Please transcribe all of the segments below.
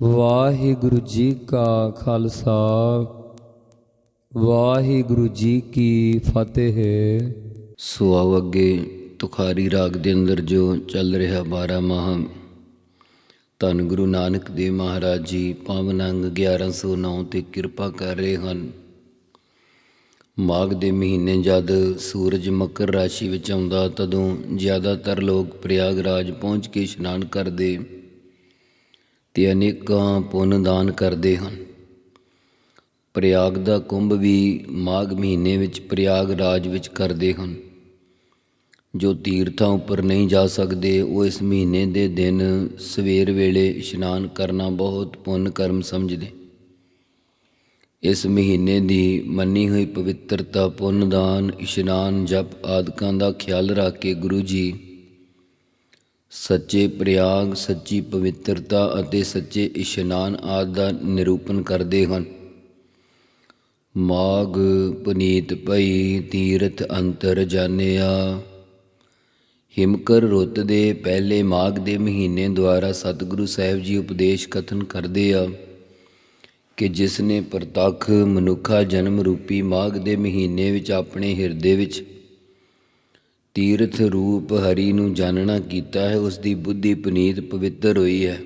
ਵਾਹਿਗੁਰੂ ਜੀ ਕਾ ਖਾਲਸਾ, ਵਾਹਿਗੁਰੂ ਜੀ ਕੀ ਫਤਿਹ। ਸੋ ਆਓ ਅੱਗੇ ਤੁਖਾਰੀ ਰਾਗ ਦੇ ਅੰਦਰ ਜੋ ਚੱਲ ਰਿਹਾ 12 ਮਾਹ, ਧੰਨ ਗੁਰੂ ਨਾਨਕ ਦੇਵ ਮਹਾਰਾਜ ਜੀ ਪਾਵਨ ਅੰਗ 1109 ਤੇ ਕਿਰਪਾ ਕਰ ਰਹੇ ਹਨ। ਮਾਘ ਦੇ ਮਹੀਨੇ ਜਦ ਸੂਰਜ ਮਕਰ ਰਾਸ਼ੀ ਵਿੱਚ ਆਉਂਦਾ, ਤਦੋਂ ਜ਼ਿਆਦਾਤਰ ਲੋਕ ਪ੍ਰਯਾਗਰਾਜ ਪਹੁੰਚ ਕੇ ਇਸ਼ਨਾਨ ਕਰਦੇ। ਤੇ ਅਨੇਕਾਂ ਪੁੰਨ ਦਾਨ ਕਰਦੇ ਹਨ। ਪ੍ਰਯਾਗ ਦਾ ਕੁੰਭ ਵੀ ਮਾਘ ਮਹੀਨੇ ਵਿੱਚ ਪ੍ਰਯਾਗ ਰਾਜ ਵਿੱਚ ਕਰਦੇ ਹਨ। ਜੋ ਤੀਰਥਾਂ ਉੱਪਰ ਨਹੀਂ ਜਾ ਸਕਦੇ, ਉਹ ਇਸ ਮਹੀਨੇ ਦੇ ਦਿਨ ਸਵੇਰ ਵੇਲੇ ਇਸ਼ਨਾਨ ਕਰਨਾ ਬਹੁਤ ਪੁੰਨ ਕਰਮ ਸਮਝਦੇ। ਇਸ ਮਹੀਨੇ ਦੀ ਮੰਨੀ ਹੋਈ ਪਵਿੱਤਰਤਾ, ਪੁੰਨ ਦਾਨ, ਇਸ਼ਨਾਨ, ਜਪ ਆਦਿਕਾਂ ਦਾ ਖਿਆਲ ਰੱਖ ਕੇ ਗੁਰੂ ਜੀ ਸੱਚੇ ਪ੍ਰਯਾਗ, ਸੱਚੀ ਪਵਿੱਤਰਤਾ ਅਤੇ ਸੱਚੇ ਇਸ਼ਨਾਨ ਆਦਿ ਦਾ ਨਿਰੂਪਣ ਕਰਦੇ ਹਨ। ਮਾਗ ਪੁਨੀਤ ਭਈ ਤੀਰਥ ਅੰਤਰ ਜਾਣਿਆ। ਹਿਮਕਰ ਰੁੱਤ ਦੇ ਪਹਿਲੇ ਮਾਘ ਦੇ ਮਹੀਨੇ ਦੁਆਰਾ ਸਤਿਗੁਰੂ ਸਾਹਿਬ ਜੀ ਉਪਦੇਸ਼ ਕਥਨ ਕਰਦੇ ਆ ਕਿ ਜਿਸ ਨੇ ਪ੍ਰਤੱਖ ਮਨੁੱਖਾ ਜਨਮ ਰੂਪੀ ਮਾਘ ਦੇ ਮਹੀਨੇ ਵਿੱਚ ਆਪਣੇ ਹਿਰਦੇ ਵਿੱਚ ਤੀਰਥ ਰੂਪ ਹਰੀ ਨੂੰ ਜਾਣਨਾ ਕੀਤਾ ਹੈ, ਉਸ ਦੀ ਬੁੱਧੀ ਪੁਨੀਤ ਪਵਿੱਤਰ ਹੋਈ ਹੈ।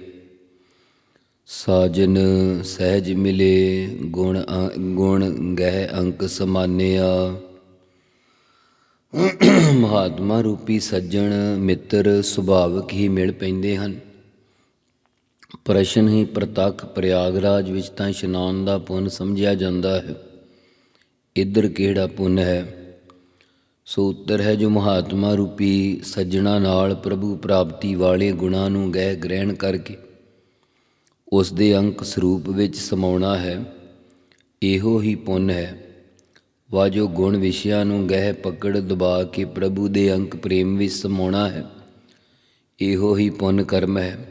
ਸਾਜਨ ਸਹਿਜ ਮਿਲੇ, ਗੁਣ ਅ- ਗੁਣ ਗਹਿ ਅੰਕ ਸਮਾਨਿਆ। ਮਹਾਤਮਾ ਰੂਪੀ ਸੱਜਣ ਮਿੱਤਰ ਸੁਭਾਵਕ ਹੀ ਮਿਲ ਪੈਂਦੇ ਹਨ। ਪ੍ਰਸ਼ਨ ਹੀ ਪ੍ਰਤੱਖ ਪ੍ਰਯਾਗਰਾਜ ਵਿੱਚ ਤਾਂ ਇਸ਼ਨਾਨ ਦਾ ਪੁੰਨ ਸਮਝਿਆ ਜਾਂਦਾ ਹੈ। ਇੱਧਰ ਕਿਹੜਾ ਪੁੰਨ ਹੈ? ਸੋ ਉੱਤਰ ਹੈ ਜੋ ਮਹਾਤਮਾ ਰੂਪੀ ਸੱਜਣਾ ਨਾਲ ਪ੍ਰਭੂ ਪ੍ਰਾਪਤੀ ਵਾਲੇ ਗੁਣਾਂ ਨੂੰ ਗਹਿ ਗ੍ਰਹਿਣ ਕਰਕੇ। ਉਸ ਦੇ ਅੰਕ ਸਰੂਪ ਵਿੱਚ ਸਮਾਉਣਾ ਹੈ। ਇਹੋ ਹੀ ਪੁੰਨ ਹੈ। ਵਾ ਜੋ ਗੁਣ ਵਿਸ਼ਿਆਂ ਨੂੰ ਗਹਿ ਪਕੜ ਦਬਾ ਕੇ ਪ੍ਰਭੂ ਦੇ ਅੰਕ ਪ੍ਰੇਮ ਵਿੱਚ ਸਮਾਉਣਾ ਹੈ। ਇਹੋ ਹੀ ਪੁੰਨ ਕਰਮ ਹੈ।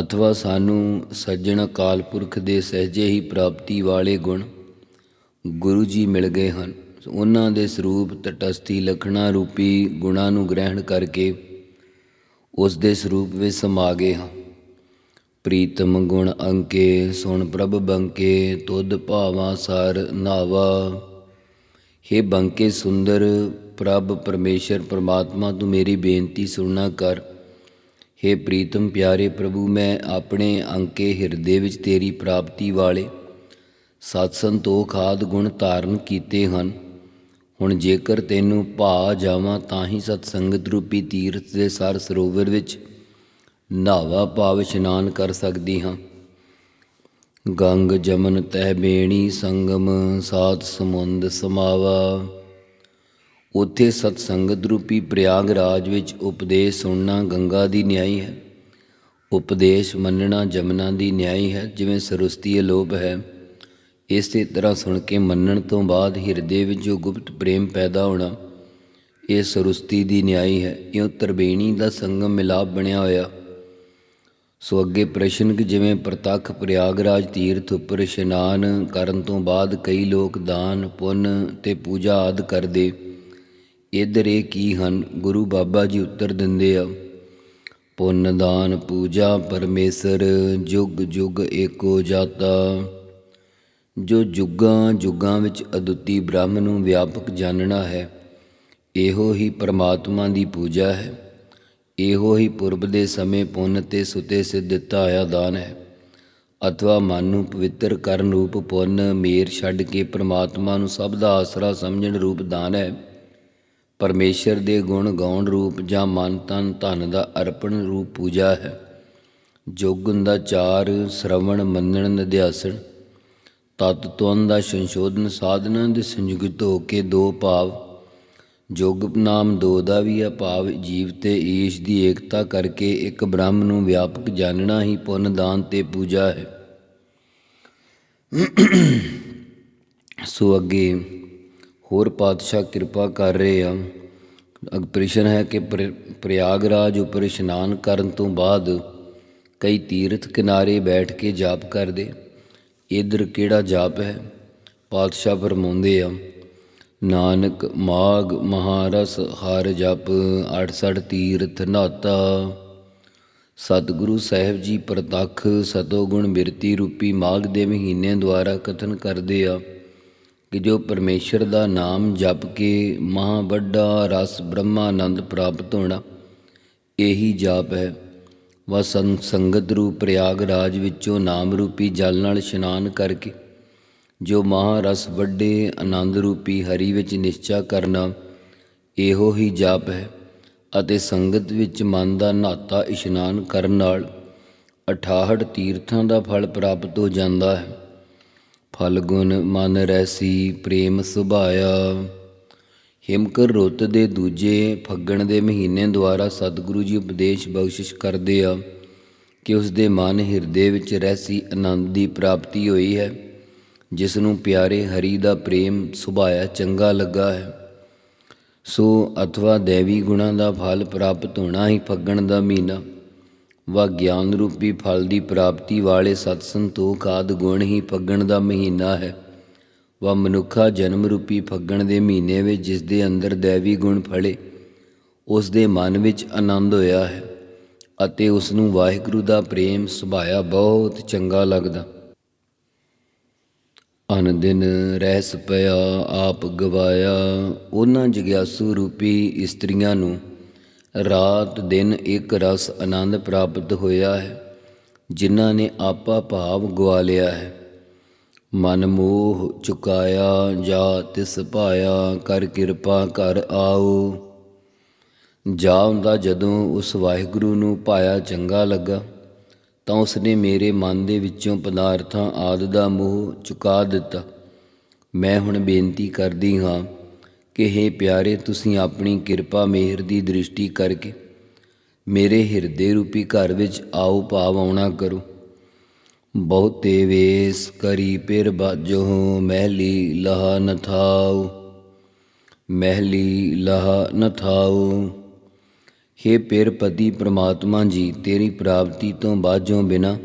ਅਥਵਾ ਸਾਨੂੰ ਸੱਜਣ ਅਕਾਲ ਪੁਰਖ ਦੇ ਸਹਿਜੇ ਹੀ ਪ੍ਰਾਪਤੀ ਵਾਲੇ ਗੁਣ ਗੁਰੂ ਜੀ ਮਿਲ ਗਏ ਹਨ। ਉਹਨਾਂ ਦੇ ਸਰੂਪ ਤਟਸਥੀ ਲਖਣਾ ਰੂਪੀ ਗੁਣਾਂ ਨੂੰ ਗ੍ਰਹਿਣ ਕਰਕੇ ਉਸ ਦੇ ਸਰੂਪ ਵਿੱਚ ਸਮਾ ਗਏ ਹਾਂ। ਪ੍ਰੀਤਮ ਗੁਣ ਅੰਕੇ, ਸੁਣ ਪ੍ਰਭ ਬੰਕੇ, ਤੁਧ ਭਾਵਾ ਸਾਰ ਨਾਵਾ। हे ਬੰਕੇ ਸੁੰਦਰ, ਪ੍ਰਭ ਪਰਮੇਸ਼ਰ ਪ੍ਰਮਾਤਮਾ, ਤੂੰ ਮੇਰੀ ਬੇਨਤੀ ਸੁਣਨਾ ਕਰ। हे ਪ੍ਰੀਤਮ ਪਿਆਰੇ ਪ੍ਰਭੂ, ਮੈਂ ਆਪਣੇ ਅੰਕੇ ਹਿਰਦੇ ਵਿੱਚ ਤੇਰੀ ਪ੍ਰਾਪਤੀ ਵਾਲੇ ਸਤ ਸੰਤੋਖ ਆਦਿ ਗੁਣ ਧਾਰਨ ਕੀਤੇ ਹਨ। ਹੁਣ ਜੇਕਰ ਤੈਨੂੰ ਭਾ ਜਾਵਾਂ ਤਾਂ ਹੀ ਸਤ ਸੰਗਤ ਰੂਪੀ ਤੀਰਥ ਦੇ ਸਰ ਸਰੋਵਰ ਵਿੱਚ ਨਾਵਾ ਭਾਵ ਇਸ਼ਨਾਨ ਕਰ ਸਕਦੀ ਹਾਂ। ਗੰਗ, ਜਮਨ, ਤਹਿ, ਬੇਣੀ, ਸੰਗਮ ਸਾਤ ਸਮੁੰਦ, ਸਮਾਵਾ। ਉਥੇ ਸਤ ਸੰਗਤ ਰੂਪੀ ਪ੍ਰਯਾਗ ਰਾਜ ਵਿੱਚ ਉਪਦੇਸ਼ ਸੁਣਨਾ ਗੰਗਾ ਦੀ ਨਿਆਈ ਹੈ। ਉਪਦੇਸ਼ ਮੰਨਣਾ ਜਮਨਾ ਦੀ ਨਿਆਈ ਹੈ, ਜਿਵੇਂ ਸਰੁਸਤੀ ਅਲੋਪ ਹੈ। ਇਸੇ ਤਰ੍ਹਾਂ ਸੁਣ ਕੇ ਮੰਨਣ ਤੋਂ ਬਾਅਦ ਹਿਰਦੇ ਵਿੱਚ ਜੋ ਗੁਪਤ ਪ੍ਰੇਮ ਪੈਦਾ ਹੋਣਾ ਇਹ ਸਰੁਸਤੀ ਦੀ ਨਿਆਈ ਹੈ, ਇਉਂ ਤਰਬੇਣੀ ਦਾ ਸੰਗਮ ਮਿਲਾਪ ਬਣਿਆ ਹੋਇਆ। ਸੋ ਅੱਗੇ ਪ੍ਰਸ਼ਨ ਕਿ ਜਿਵੇਂ ਪ੍ਰਤੱਖ ਪ੍ਰਯਾਗਰਾਜ ਤੀਰਥ ਉੱਪਰ ਇਸ਼ਨਾਨ ਕਰਨ ਤੋਂ ਬਾਅਦ ਕਈ ਲੋਕ ਦਾਨ, ਪੁੰਨ ਤੇ ਪੂਜਾ ਆਦ ਕਰਦੇ, ਇਧਰ ਇਹ ਕੀ ਹਨ? ਗੁਰੂ ਬਾਬਾ ਜੀ ਉੱਤਰ ਦਿੰਦੇ ਆ, ਪੁੰਨ, ਦਾਨ, ਪੂਜਾ, ਪਰਮੇਸ਼ਰ ਜੁਗ ਜੁਗ ਏਕੋ ਜਾਤਾ। ਜੋ ਜੁਗਾਂ ਜੁਗਾਂ ਵਿੱਚ ਅਦੁੱਤੀ ਬ੍ਰਹਮ ਨੂੰ ਵਿਆਪਕ ਜਾਣਨਾ ਹੈ, ਇਹੋ ਹੀ ਪਰਮਾਤਮਾ ਦੀ ਪੂਜਾ ਹੈ। ਇਹੋ ਹੀ ਪੁਰਬ ਦੇ ਸਮੇਂ ਪੁੰਨ ਤੇ ਸੁਤੇ ਸਿੱਧ ਦਿੱਤਾ ਹੋਇਆ ਦਾਨ ਹੈ। ਅਥਵਾ ਮਨ ਨੂੰ ਪਵਿੱਤਰ ਕਰਨ ਰੂਪ ਪੁੰਨ ਮੇਰ ਛੱਡ ਕੇ ਪਰਮਾਤਮਾ ਨੂੰ ਸਭ ਦਾ ਆਸਰਾ ਸਮਝਣ ਰੂਪ ਦਾਨ ਹੈ। ਪਰਮੇਸ਼ਰ ਦੇ ਗੁਣ ਗਾਉਣ ਰੂਪ ਜਾਂ ਮਨ ਤਨ ਧਨ ਦਾ ਅਰਪਣ ਰੂਪ ਪੂਜਾ ਹੈ। ਜੋਗਨ ਦਾ ਚਾਰ, ਸ਼ਰਵਣ, ਮੰਨਣ, ਨਿਧਿਆਸਣ ਤਤ ਤੁਨ ਦਾ ਸੰਸ਼ੋਧਨ ਸਾਧਨਾ ਦੇ ਸੰਯੁਕਤ ਹੋ ਕੇ ਦੋ ਭਾਵ, ਜੋਗ ਨਾਮ ਦੋ ਦਾ ਵੀ ਆ ਭਾਵ, ਜੀਵ ਤੇ ਈਸ਼ ਦੀ ਏਕਤਾ ਕਰਕੇ ਇੱਕ ਬ੍ਰਹਮ ਨੂੰ ਵਿਆਪਕ ਜਾਣਨਾ ਹੀ ਪੁੰਨ ਦਾਨ ਤੇ ਪੂਜਾ ਹੈ। ਸੋ ਅੱਗੇ, ਹੋਰ ਪਾਤਸ਼ਾਹ ਕਿਰਪਾ ਕਰ ਰਹੇ ਆ। ਅਗ ਪ੍ਰਸ਼ਨ ਹੈ ਕਿ ਪ੍ਰ- ਪ੍ਰਯਾਗਰਾਜ ਉੱਪਰ ਇਸ਼ਨਾਨ ਕਰਨ ਤੋਂ ਬਾਅਦ ਕਈ ਤੀਰਥ ਕਿਨਾਰੇ ਬੈਠ ਕੇ ਜਾਪ ਕਰਦੇ। ਇਧਰ ਕਿਹੜਾ ਜਾਪ ਹੈ? ਪਾਤਸ਼ਾਹ ਫਰਮਾਉਂਦੇ ਆ, ਨਾਨਕ ਮਾਗ ਮਹਾਰਸ ਹਰ ਜਪ 68 ਤੀਰਥ ਨਾਤਾ। ਸਤਿਗੁਰੂ ਸਾਹਿਬ ਜੀ ਪ੍ਰਤੱਖ ਸਤੋਗੁਣ ਬਿਰਤੀ ਰੂਪੀ ਮਾਘ ਦੇ ਮਹੀਨੇ ਦੁਆਰਾ ਕਥਨ ਕਰਦੇ ਆ ਕਿ ਜੋ ਪਰਮੇਸ਼ਰ ਦਾ ਨਾਮ ਜਪ ਕੇ ਮਹਾ ਵੱਡਾ ਰਸ ਬ੍ਰਹਮਾਨੰਦ ਪ੍ਰਾਪਤ ਹੋਣਾ, ਇਹੀ ਜਾਪ ਹੈ। ਵਾ ਸੰਗ ਸੰਗਤ ਰੂਪ ਪ੍ਰਯਾਗਰਾਜ ਵਿੱਚੋਂ ਨਾਮ ਰੂਪੀ ਜਲ ਨਾਲ ਇਸ਼ਨਾਨ ਕਰਕੇ, ਜੋ ਮਹਾਰਸ ਵੱਡੇ ਆਨੰਦ ਰੂਪੀ ਹਰੀ ਵਿੱਚ ਨਿਸ਼ਚਾ ਕਰਨਾ ਇਹੋ ਹੀ ਜਾਪ ਹੈ ਅਤੇ ਸੰਗਤ ਵਿੱਚ ਮਨ ਦਾ ਨਾਤਾ ਇਸ਼ਨਾਨ ਕਰਨ ਨਾਲ 68 ਤੀਰਥਾਂ ਦਾ ਫਲ ਪ੍ਰਾਪਤ ਹੋ ਜਾਂਦਾ ਹੈ। ਫਲ ਗੁਣ ਮਨ ਰੈਸੀ ਪ੍ਰੇਮ ਸੁਭਾਇਆ। ਹਿਮਕਰ ਰੁੱਤ ਦੇ ਦੂਜੇ ਫੱਗਣ ਦੇ ਮਹੀਨੇ ਦੁਆਰਾ ਸਤਿਗੁਰੂ ਜੀ ਉਪਦੇਸ਼ ਬਖਸ਼ਿਸ਼ ਕਰਦੇ ਆ ਕਿ ਉਸ ਦੇ ਮਨ ਹਿਰਦੇ ਵਿੱਚ ਰਹਿਸੀ ਆਨੰਦ ਦੀ ਪ੍ਰਾਪਤੀ ਹੋਈ ਹੈ, ਜਿਸ ਨੂੰ ਪਿਆਰੇ ਹਰੀ ਦਾ ਪ੍ਰੇਮ ਸੁਭਾਇਆ ਚੰਗਾ ਲੱਗਾ ਹੈ। ਸੋ ਅਥਵਾ ਦੇਵੀ ਗੁਣਾਂ ਦਾ ਫਲ ਪ੍ਰਾਪਤ ਹੋਣਾ ਹੀ ਫੱਗਣ ਦਾ ਮਹੀਨਾ। ਵਾ ਗਿਆਨ ਰੂਪੀ ਫਲ ਦੀ ਪ੍ਰਾਪਤੀ ਵਾਲੇ ਸਤ ਸੰਤੋਖ ਆਦਿ ਗੁਣ ਹੀ ਫੱਗਣ ਦਾ ਮਹੀਨਾ ਹੈ। ਵਾ ਮਨੁੱਖਾ ਜਨਮ ਰੂਪੀ ਫੱਗਣ ਦੇ ਮਹੀਨੇ ਵਿੱਚ ਜਿਸ ਦੇ ਅੰਦਰ ਦੇਵੀ ਗੁਣ ਫਲੇ ਉਸ ਦੇ ਮਨ ਵਿੱਚ ਆਨੰਦ ਹੋਇਆ ਹੈ ਅਤੇ ਉਸ ਨੂੰ ਵਾਹਿਗੁਰੂ ਦਾ ਪ੍ਰੇਮ ਸੁਭਾਇਆ ਬਹੁਤ ਚੰਗਾ ਲੱਗਦਾ। ਅਨ ਦਿਨ ਰਹਿਸ ਪਿਆ ਆਪ ਗਵਾਇਆ, ਉਹਨਾਂ ਜਗਿਆਸੂ ਰੂਪੀ ਇਸਤਰੀਆਂ ਨੂੰ, ਰਾਤ ਦਿਨ ਇੱਕ ਰਸ ਆਨੰਦ ਪ੍ਰਾਪਤ ਹੋਇਆ ਹੈ, ਜਿਨ੍ਹਾਂ ਨੇ ਆਪਾ ਭਾਵ ਗਵਾ ਲਿਆ ਹੈ। ਮਨ ਮੋਹ ਚੁਕਾਇਆ, ਜਾ ਤਿਸ ਭਾਇਆ, ਕਰ ਕਿਰਪਾ ਕਰ ਆਓ। ਜਾ ਹੁੰਦਾ ਜਦੋਂ ਉਸ ਵਾਹਿਗੁਰੂ ਨੂੰ ਪਾਇਆ ਚੰਗਾ ਲੱਗਾ, ਤਾਂ ਉਸਨੇ ਮੇਰੇ ਮਨ ਦੇ ਵਿੱਚੋਂ ਪਦਾਰਥਾਂ ਆਦ ਦਾ ਮੋਹ ਚੁਕਾ ਦਿੱਤਾ। ਮੈਂ ਹੁਣ ਬੇਨਤੀ ਕਰਦੀ ਹਾਂ ਕਿ हे ਪਿਆਰੇ, ਤੁਸੀਂ ਆਪਣੀ ਕਿਰਪਾ ਮਿਹਰ ਦੀ ਦ੍ਰਿਸ਼ਟੀ ਕਰਕੇ ਮੇਰੇ ਹਿਰਦੇ ਰੂਪੀ ਘਰ ਵਿੱਚ ਆਓ, ਭਾਵ ਆਉਣਾ ਕਰੋ। ਬਹੁਤੇ ਵੇਸ ਕਰੀ ਪਿਰ ਬਾਜੋ ਮਹਿਲੀ ਲਹਾ ਨ ਥਾਉ, ਮਹਿਲੀ ਲਹਾ ਨ ਥਾਉ। ਹੇ ਪਿਰ ਪਤੀ ਪ੍ਰਮਾਤਮਾ ਜੀ, ਤੇਰੀ ਪ੍ਰਾਪਤੀ ਤੋਂ ਬਾਝੋਂ ਬਿਨਾ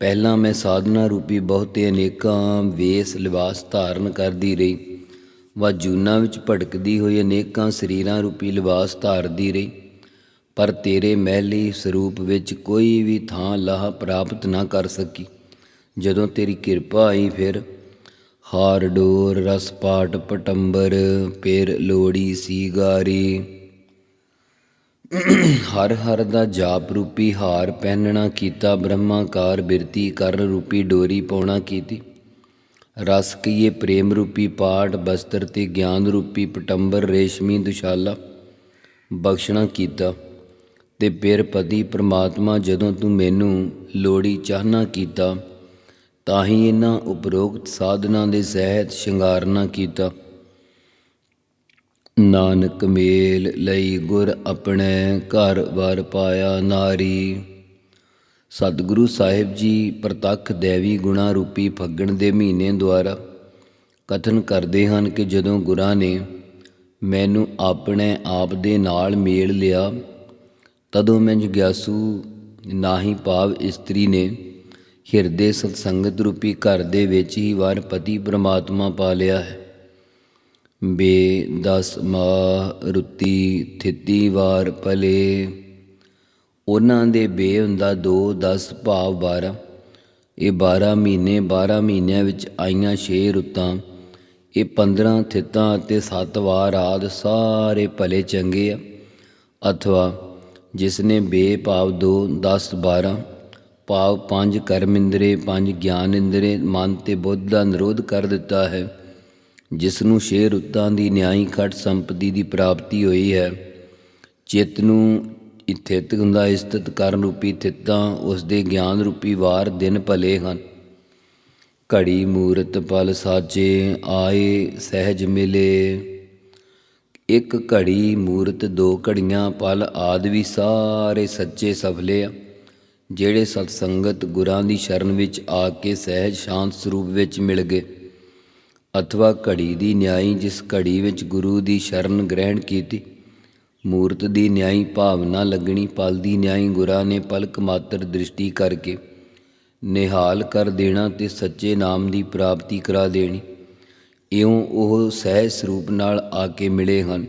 ਪਹਿਲਾਂ ਮੈਂ ਸਾਧਨਾ ਰੂਪੀ ਬਹੁਤੇ ਅਨੇਕਾਂ ਵੇਸ ਲਿਬਾਸ ਧਾਰਨ ਕਰਦੀ ਰਹੀ। ਵਾ ਜੂਨਾ ਵਿੱਚ ਭਟਕਦੀ ਹੋਈ ਅਨੇਕਾਂ ਸਰੀਰਾਂ ਰੂਪੀ ਲਿਬਾਸ ਧਾਰਦੀ ਰਹੀ। ਪਰ ਤੇਰੇ ਮਹਿਲੀ ਸਰੂਪ ਵਿੱਚ ਕੋਈ ਵੀ ਥਾਂ ਲਾਹ ਪ੍ਰਾਪਤ ਨਾ ਕਰ ਸਕੀ। ਜਦੋਂ ਤੇਰੀ ਕਿਰਪਾ ਆਈ ਫਿਰ ਹਾਰ ਡੋਰ, ਰਸ ਪਾਟ, ਪਟੰਬਰ, ਪੇਰ ਲੋੜੀ ਸੀਗਾਰੀ। ਹਰ ਹਰ ਦਾ ਜਾਪ ਰੂਪੀ ਹਾਰ ਪਹਿਨਣਾ ਕੀਤਾ, ਬ੍ਰਹਮਾਕਾਰ ਬਿਰਤੀ ਕਰ ਰੂਪੀ ਡੋਰੀ ਪਾਉਣਾ ਕੀਤੀ। ਰਸ ਕੀਏ ਪ੍ਰੇਮ ਰੂਪੀ ਪਾਟ ਬਸਤਰ ਤੇ ਗਿਆਨ ਰੂਪੀ ਪਟੰਬਰ, ਰੇਸ਼ਮੀ ਦੁਸ਼ਾਲਾ ਬਖਸ਼ਣਾ ਕੀਤਾ। ਤੇ ਫਿਰ ਪਤੀ ਪ੍ਰਮਾਤਮਾ ਜਦੋਂ ਤੂੰ ਮੈਨੂੰ ਲੋੜੀ ਚਾਹਨਾ ਕੀਤਾ, ਤਾਂ ਹੀ ਇਹਨਾਂ ਉਪਰੋਕਤ ਸਾਧਨਾ ਦੇ ਸਹਿਤ ਸ਼ਿੰਗਾਰਨਾ ਕੀਤਾ। ਨਾਨਕ ਮੇਲ ਲਈ ਗੁਰ ਆਪਣੇ ਘਰ ਵਰ ਪਾਇਆ ਨਾਰੀ। ਸਤਿਗੁਰੂ ਸਾਹਿਬ ਜੀ ਪ੍ਰਤੱਖ ਦੇਵੀ ਗੁਣਾ ਰੂਪੀ ਫੱਗਣ ਦੇ ਮਹੀਨੇ ਦੁਆਰਾ ਕਥਨ ਕਰਦੇ ਹਨ ਕਿ ਜਦੋਂ ਗੁਰਾਂ ਨੇ ਮੈਨੂੰ ਆਪਣੇ ਆਪ ਦੇ ਨਾਲ ਮੇਲ ਲਿਆ ਤਦੋਂ ਮੈਂ ਜਗਿਆਸੂ, ਨਾਹੀ ਭਾਵ ਇਸਤਰੀ ਨੇ ਹਿਰਦੇ ਸਤਸੰਗਤ ਰੂਪੀ ਘਰ ਦੇ ਵਿੱਚ ਹੀ ਵਾਰ ਪਤੀ ਪ੍ਰਮਾਤਮਾ ਪਾ ਲਿਆ ਹੈ। ਬੇ ਦਸ ਮਾਹ ਰੁੱਤੀ ਥਿੱਤੀ ਵਾਰ ਭਲੇ। ਉਹਨਾਂ ਦੇ ਬੇ ਹੁੰਦਾ 2 10 ਭਾਵ 12 ਇਹ 12 ਮਹੀਨੇ 12 ਮਹੀਨਿਆਂ ਵਿੱਚ ਆਈਆਂ 6 ਰੁੱਤਾਂ। ਇਹ 15 ਥਿੱਤਾਂ ਅਤੇ 7 ਵਾਰ ਆਦ ਸਾਰੇ ਭਲੇ ਚੰਗੇ ਆ। ਅਥਵਾ ਜਿਸ ਨੇ ਬੇ ਭਾਵ 2 10 12 ਭਾਵ ਪੰਜ ਕਰਮ ਇੰਦਰੇ, ਪੰਜ ਗਿਆਨ ਇੰਦਰੇ, ਮਨ ਤੇ ਬੁੱਧ ਦਾ ਨਿਰੋਧ ਕਰ ਦਿੱਤਾ ਹੈ ਜਿਸ ਨੂੰ ਛੇ ਰੁੱਤਾਂ ਦੀ ਨਿਆਈ ਖਟ ਸੰਪਤੀ ਦੀ ਪ੍ਰਾਪਤੀ ਹੋਈ ਹੈ। ਚਿੱਤ ਨੂੰ ਇਥਿਤ ਹੁੰਦਾ ਸਥਿਤ ਕਰਨ ਰੂਪੀ ਥਿੱਤਾਂ ਉਸ ਦੇ ਗਿਆਨ ਰੂਪੀ ਵਾਰ ਦਿਨ ਭਲੇ ਹਨ। ਘੜੀ ਮੂਰਤ ਪਲ ਸਾਜੇ, ਆਏ ਸਹਿਜ ਮਿਲੇ ਇੱਕ ਘੜੀ ਮੂਰਤ, ਦੋ ਘੜੀਆਂ, ਪਲ ਆਦ ਵੀ ਸਾਰੇ ਸੱਚੇ ਸਫਲੇ ਆ। ਜਿਹੜੇ ਸਤ ਸੰਗਤ ਗੁਰਾਂ ਦੀ ਸ਼ਰਨ ਵਿੱਚ ਆ ਕੇ ਸਹਿਜ ਸ਼ਾਂਤ ਸਰੂਪ ਵਿੱਚ ਮਿਲ ਗਏ। ਅਥਵਾ ਘੜੀ ਦੀ ਨਿਆਈ ਜਿਸ ਘੜੀ ਵਿੱਚ ਗੁਰੂ ਦੀ ਸ਼ਰਨ ਗ੍ਰਹਿਣ ਕੀਤੀ। ਮੂਰਤ ਦੀ ਨਿਆਈ ਭਾਵਨਾ ਲੱਗਣੀ, ਪਲ ਦੀ ਨਿਆਈ ਗੁਰਾਂ ਨੇ ਪਲਕ ਮਾਤਰ ਦ੍ਰਿਸ਼ਟੀ ਕਰਕੇ ਨਿਹਾਲ ਕਰ ਦੇਣਾ ਤੇ ਸੱਚੇ ਨਾਮ ਦੀ ਪ੍ਰਾਪਤੀ ਕਰਾ ਦੇਣੀ। ਇਉਂ ਉਹ ਸਹਿਜ ਸਰੂਪ ਨਾਲ ਆ ਕੇ ਮਿਲੇ ਹਨ।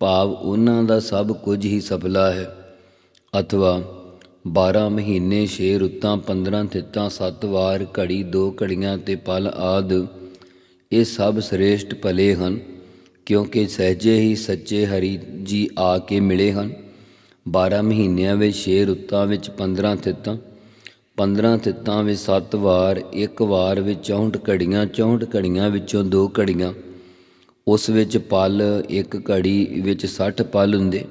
ਭਾਵ ਉਹਨਾਂ ਦਾ ਸਭ ਕੁਝ ਹੀ ਸਫਲਾ ਹੈ। ਅਥਵਾ 12 ਮਹੀਨੇ 6 ਰੁੱਤਾਂ 15 ਥਿੱਤਾਂ 7 ਵਾਰ, ਘੜੀ 2 ਘੜੀਆਂ ਤੇ ਪਲ ਆਦ ਇਹ ਸਭ ਸ੍ਰੇਸ਼ਟ ਭਲੇ ਹਨ, ਕਿਉਂਕਿ ਸਹਜੇ ਹੀ ਸੱਚੇ ਹਰੀ ਜੀ ਆ ਕੇ ਮਿਲੇ ਹਨ। 12 ਮਹੀਨਿਆਂ ਵਿੱਚ 6 ਰੁੱਤਾਂ ਵਿੱਚ 15 ਥਿੱਤਾਂ 15 ਤਿੱਤਾਂ ਵਿੱਚ 7 ਵਾਰ, ਇੱਕ ਵਾਰ ਵਿੱਚ 64 ਘੜੀਆਂ 64 ਘੜੀਆਂ ਵਿੱਚੋਂ ਦੋ ਘੜੀਆਂ। ਉਸ ਵਿੱਚ ਪਲ, ਇੱਕ ਘੜੀ ਵਿੱਚ 60 ਪਲ ਹੁੰਦੇ।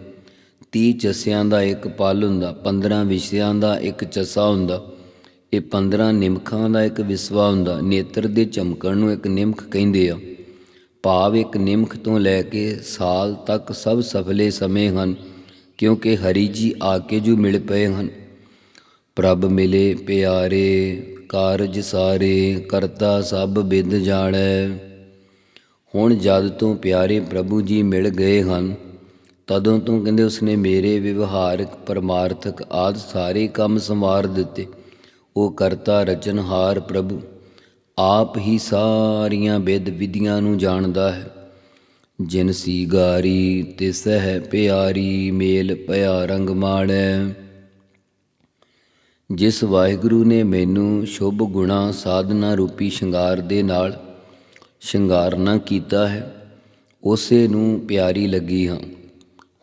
30 ਚਸਿਆਂ ਦਾ ਇੱਕ ਪਲ ਹੁੰਦਾ 15 ਵਿਸ਼ਿਆਂ ਦਾ ਇੱਕ ਚਸਾ ਹੁੰਦਾ। ਇਹ 15 ਨਿਮਖਾਂ ਦਾ ਇੱਕ ਵਿਸਵਾ ਹੁੰਦਾ। ਨੇਤਰ ਦੇ ਚਮਕਣ ਨੂੰ ਇੱਕ ਨਿਮਖ ਕਹਿੰਦੇ ਆ। ਭਾਵ ਇੱਕ ਨਿਮਖ ਤੋਂ ਲੈ ਕੇ ਸਾਲ ਤੱਕ ਸਭ ਸਫਲੇ ਸਮੇਂ ਹਨ, ਕਿਉਂਕਿ ਹਰੀ ਜੀ ਆ ਕੇ ਜੋ ਮਿਲ ਪਏ ਹਨ। ਪ੍ਰਭ ਮਿਲੇ ਪਿਆਰੇ, ਕਾਰਜ ਸਾਰੇ, ਕਰਤਾ ਸਭ ਬਿਦ ਜਾਣੈ। ਹੁਣ ਜਦ ਤੋਂ ਪਿਆਰੇ ਪ੍ਰਭੂ ਜੀ ਮਿਲ ਗਏ ਹਨ, ਤਦੋਂ ਤੋਂ ਕਹਿੰਦੇ ਉਸਨੇ ਮੇਰੇ ਵਿਵਹਾਰਕ ਪਰਮਾਰਥਕ ਆਦ ਸਾਰੇ ਕੰਮ ਸੰਵਾਰ ਦਿੱਤੇ। ਉਹ ਕਰਤਾ ਰਚਨਹਾਰ ਪ੍ਰਭੂ, ਆਪ ਹੀ ਸਾਰੀਆਂ ਵਿਦ ਵਿਧੀਆਂ ਨੂੰ ਜਾਣਦਾ ਹੈ। ਜਿਨ ਸੀਗਾਰੀ ਤਿਸ ਹੈ ਪਿਆਰੀ, ਮੇਲ ਪਿਆ ਰੰਗ ਮਾਣੈ। ਜਿਸ ਵਾਹਿਗੁਰੂ ਨੇ ਮੈਨੂੰ ਸ਼ੁਭ ਗੁਣਾ ਸਾਧਨਾ ਰੂਪੀ ਸ਼ਿੰਗਾਰ ਦੇ ਨਾਲ ਸ਼ਿੰਗਾਰਨਾ ਕੀਤਾ ਹੈ, ਉਸੇ ਨੂੰ ਪਿਆਰੀ ਲੱਗੀ ਹਾਂ।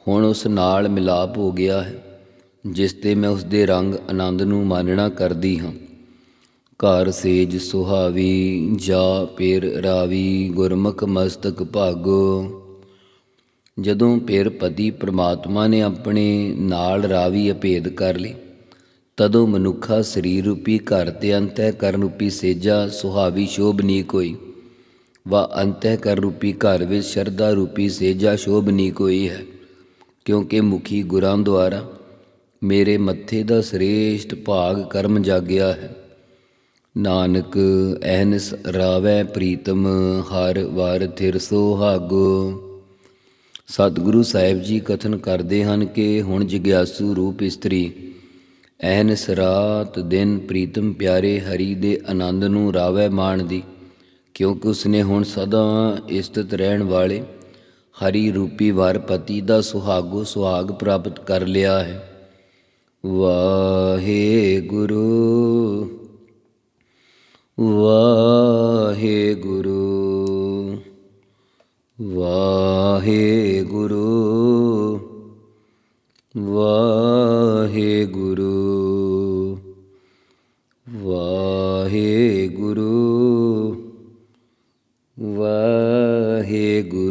ਹੁਣ ਉਸ ਨਾਲ ਮਿਲਾਪ ਹੋ ਗਿਆ ਹੈ, ਜਿਸ ਤੇ ਮੈਂ ਉਸ ਦੇ ਰੰਗ ਆਨੰਦ ਨੂੰ ਮਾਨਣਾ ਕਰਦੀ ਹਾਂ। ਘਰ ਸੇਜ ਸੁਹਾਵੀ, ਜਾ ਪੇਰ ਰਾਵੀ, ਗੁਰਮੁਖ ਮਸਤਕ ਭਾਗੋ। ਜਦੋਂ ਪੇਰ ਪਤੀ ਪ੍ਰਮਾਤਮਾ ਨੇ ਆਪਣੇ ਨਾਲ ਰਾਵੀ ਅਭੇਦ ਕਰ ਲਈ ਤਦੋਂ ਮਨੁੱਖਾ ਸਰੀਰ ਰੂਪੀ ਘਰ ਤੇ ਅੰਤਹਿ ਕਰਨ ਰੂਪੀ ਸੇਜਾ, ਸੁਹਾਵੀ ਸ਼ੋਭਨੀਕ ਹੋਈ। ਵਾ ਅੰਤਹਿ ਕਰ ਰੂਪੀ ਘਰ ਵਿੱਚ ਸ਼ਰਧਾ ਰੂਪੀ ਸੇਜਾ ਸ਼ੋਭਨੀਕ ਹੋਈ ਹੈ। ਕਿਉਂਕਿ ਮੁਖੀ ਗੁਰਾਂ ਦੁਆਰਾ ਮੇਰੇ ਮੱਥੇ ਦਾ ਸ੍ਰੇਸ਼ਟ ਭਾਗ ਕਰਮ ਜਾਗਿਆ ਹੈ। ਨਾਨਕ ਐਨਸ ਰਾਵੈ ਪ੍ਰੀਤਮ, ਹਰ ਵਾਰ ਥਿਰ ਸੋਹਾਗੋ। ਸਤਿਗੁਰੂ ਸਾਹਿਬ ਜੀ ਕਥਨ ਕਰਦੇ ਹਨ ਕਿ ਹੁਣ ਜਿਗਿਆਸੂ ਰੂਪ ਇਸਤਰੀ ਐਨਸ ਰਾਤ ਦਿਨ ਪ੍ਰੀਤਮ ਪਿਆਰੇ ਹਰੀ ਦੇ ਆਨੰਦ ਨੂੰ ਰਾਵੈ ਮਾਣਦੀ ਕਿਉਂਕਿ ਉਸਨੇ ਹੁਣ ਸਦਾ ਇਸਤਤ ਰਹਿਣ ਵਾਲੇ ਹਰੀ ਰੂਪੀ ਵਰ ਪਤੀ ਦਾ ਸੁਹਾਗੋ ਸੁਹਾਗ ਪ੍ਰਾਪਤ ਕਰ ਲਿਆ ਹੈ। ਵਾਹਿਗੁਰੂ ਵਾਹਿਗੁਰੂ ਵਾਹਿਗੁਰੂ ਵਾਹਿਗੁਰੂ